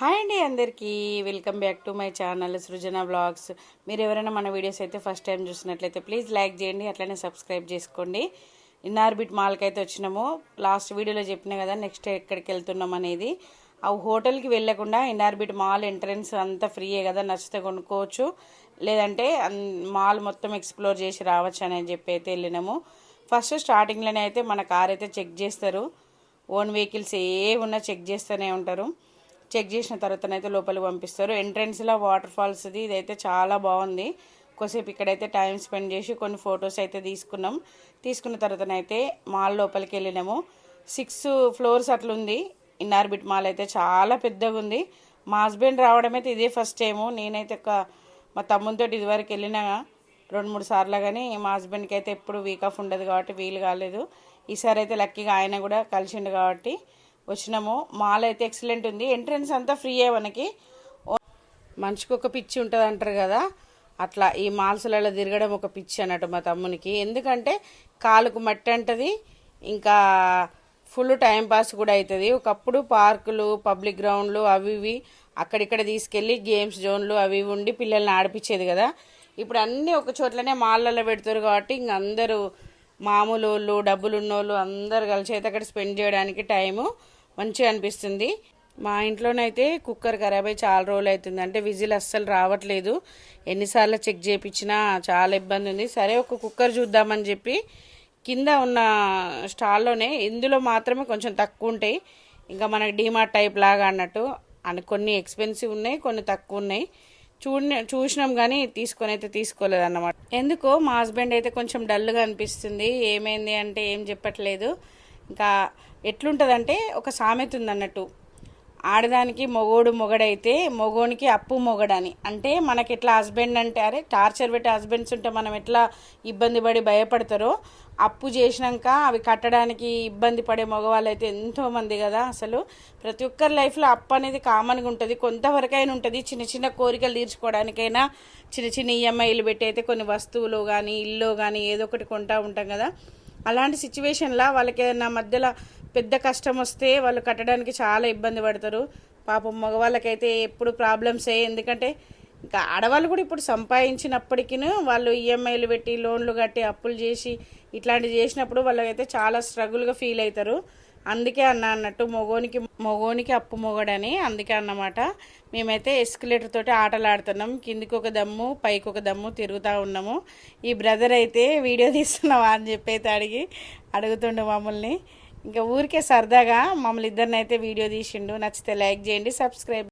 Hi అండి అందరికీ. Welcome back to my channel Srujana blogs మీరు ఎవరైనా మన వీడియోస్ అయితే ఫస్ట్ టైం చూసినట్లయితే ప్లీజ్ లైక్ చేయండి అట్లనే సబ్స్క్రైబ్ చేసుకోండి. ఇన్నార్బిట్ మాల్కి అయితే వచ్చినాము. లాస్ట్ వీడియోలో చెప్పిన కదా నెక్స్ట్ ఎక్కడికి వెళ్తున్నాం అనేది. ఆ హోటల్కి వెళ్ళకుండా ఇన్నార్బిట్ మాల్ ఎంట్రన్స్ అంతా ఫ్రీయే కదా నచ్చితే కొనుక్కోవచ్చు. లేదంటే మాల్ మొత్తం ఎక్స్ప్లోర్ చేసి రావచ్చు అని చెప్పి అయితే వెళ్ళినాము ఫస్ట్ స్టార్టింగ్లోనే అయితే మన కార్ అయితే చెక్ చేస్తారు. ఓన్ వెహికల్స్ ఏ ఉన్నా చెక్ చేస్తూనే ఉంటారు. చెక్ చేసిన తర్వాతనైతే లోపలికి పంపిస్తారు. ఎంట్రన్స్లో వాటర్ ఫాల్స్ది ఇదైతే చాలా బాగుంది. కొద్దిసేపు ఇక్కడైతే టైం స్పెండ్ చేసి కొన్ని ఫొటోస్ అయితే తీసుకున్నాం. తీసుకున్న తర్వాతనైతే మాల్ లోపలికి వెళ్ళినాము. సిక్స్ ఫ్లోర్స్ అట్లుంది. ఇన్నార్బిట్ మాల్ అయితే చాలా పెద్దగా ఉంది. మా హస్బెండ్ రావడం అయితే ఇదే ఫస్ట్ టైము నేనైతే ఒక మా తమ్ముతో ఇదివరకు వెళ్ళినా రెండు మూడు సార్లు కానీ మా హస్బెండ్కి అయితే ఎప్పుడు వీక్ ఆఫ్ ఉండదు కాబట్టి వీలు కాలేదు. ఈసారి అయితే లక్కీగా ఆయన కూడా కలిసిండు కాబట్టి వచ్చినాము. మాల్ అయితే ఎక్సలెంట్ ఉంది. ఎంట్రన్స్ అంతా ఫ్రీయే మనకి. మనిషికి ఒక పిచ్చి ఉంటుంది అంటారు కదా. అట్లా ఈ మాల్స్లలో తిరగడం ఒక పిచ్చి అన్నట్టు మా తమ్మునికి. ఎందుకంటే కాలుకు మట్టి అంటది. ఇంకా ఫుల్ టైం పాస్ కూడా అవుతుంది ఒకప్పుడు పార్కులు పబ్లిక్ గ్రౌండ్లు అవి ఇవి అక్కడిక్కడ తీసుకెళ్ళి గేమ్స్ జోన్లు అవి ఇవి ఉండి పిల్లల్ని ఆడిపించేది కదా. ఇప్పుడు అన్నీ ఒక చోట్లనే మాళ్ళల్లో పెడతారు కాబట్టి ఇంక అందరూ మామూలు వాళ్ళు డబ్బులు ఉన్నోళ్ళు అందరు కలిసి అయితే అక్కడ స్పెండ్ చేయడానికి టైము మంచిగా అనిపిస్తుంది. మా ఇంట్లోనైతే కుక్కర్ ఖరాబ్ అయ్యి చాలా రోజులు అవుతుంది. అంటే విజిల్ అస్సలు రావట్లేదు. ఎన్నిసార్లు చెక్ చేయించినా చాలా ఇబ్బంది ఉంది. సరే ఒక కుక్కర్ చూద్దామని చెప్పి కింద ఉన్న స్టాల్లోనే ఇందులో మాత్రమే కొంచెం తక్కువ ఉంటాయి. ఇంకా మనకి డీమార్ట్ టైప్ లాగా అన్నట్టు. అని కొన్ని ఎక్స్పెన్సివ్ ఉన్నాయి కొన్ని తక్కువ ఉన్నాయి. చూడ చూసినాం కానీ తీసుకొని అయితే తీసుకోలేదు అన్నమాట ఎందుకో మా హస్బెండ్ అయితే కొంచెం డల్గా అనిపిస్తుంది. ఏమైంది అంటే ఏం చెప్పట్లేదు. ఇంకా ఎట్లుంటుందంటే ఒక సామెత ఉందన్నట్టు. ఆడదానికి మొగోడు మొగడైతే మొగోనికి అప్పు మొగడని. అంటే మనకి ఎట్లా హస్బెండ్ అంటే అరే టార్చర్ పెట్టే హస్బెండ్స్ ఉంటే మనం ఎట్లా ఇబ్బంది పడి భయపడతారో అప్పు చేసినాక అవి కట్టడానికి ఇబ్బంది పడే మగవాళ్ళు అయితే ఎంతోమంది కదా అసలు. ప్రతి ఒక్కరి లైఫ్లో అప్పు అనేది కామన్గా ఉంటుంది. కొంతవరకైనా ఉంటుంది. చిన్న చిన్న కోరికలు తీర్చుకోవడానికైనా చిన్న చిన్న ఈఎంఐలు పెట్టి అయితే కొన్ని వస్తువులు కానీ ఇల్లు కానీ ఏదో ఒకటి కొంటా ఉంటాం కదా. అలాంటి సిచ్యువేషన్లో వాళ్ళకి ఏదైనా మధ్యలో పెద్ద కష్టం వస్తే వాళ్ళు కట్టడానికి చాలా ఇబ్బంది పడతారు. పాపం మగవాళ్ళకైతే ఎప్పుడు ప్రాబ్లమ్సే ఎందుకంటే ఇంకా ఆడవాళ్ళు కూడా ఇప్పుడు సంపాదించినప్పటికీ వాళ్ళు ఈఎంఐలు పెట్టి లోన్లు కట్టి అప్పులు చేసి ఇట్లాంటివి చేసినప్పుడు వాళ్ళకైతే చాలా స్ట్రగుల్గా ఫీల్ అవుతారు. అందుకే అన్న అన్నట్టు మొగోనికి మొగోనికి అప్పు మొగడని అందుకే అన్నమాట. మేమైతే ఎస్కలేటర్ తోటి ఆటలు ఆడుతున్నాం కిందికి ఒక దమ్ము పైకి ఒక దమ్ము తిరుగుతూ ఉన్నాము. ఈ బ్రదర్ అయితే వీడియో తీస్తున్నావా అని చెప్పి అయితే అడిగి అడుగుతుండు మమ్మల్ని. ఇంకా ఊరికే సరదాగా మమ్మల్ని ఇద్దరిని అయితే వీడియో తీసిండు. నచ్చితే లైక్ చేయండి సబ్స్క్రైబ్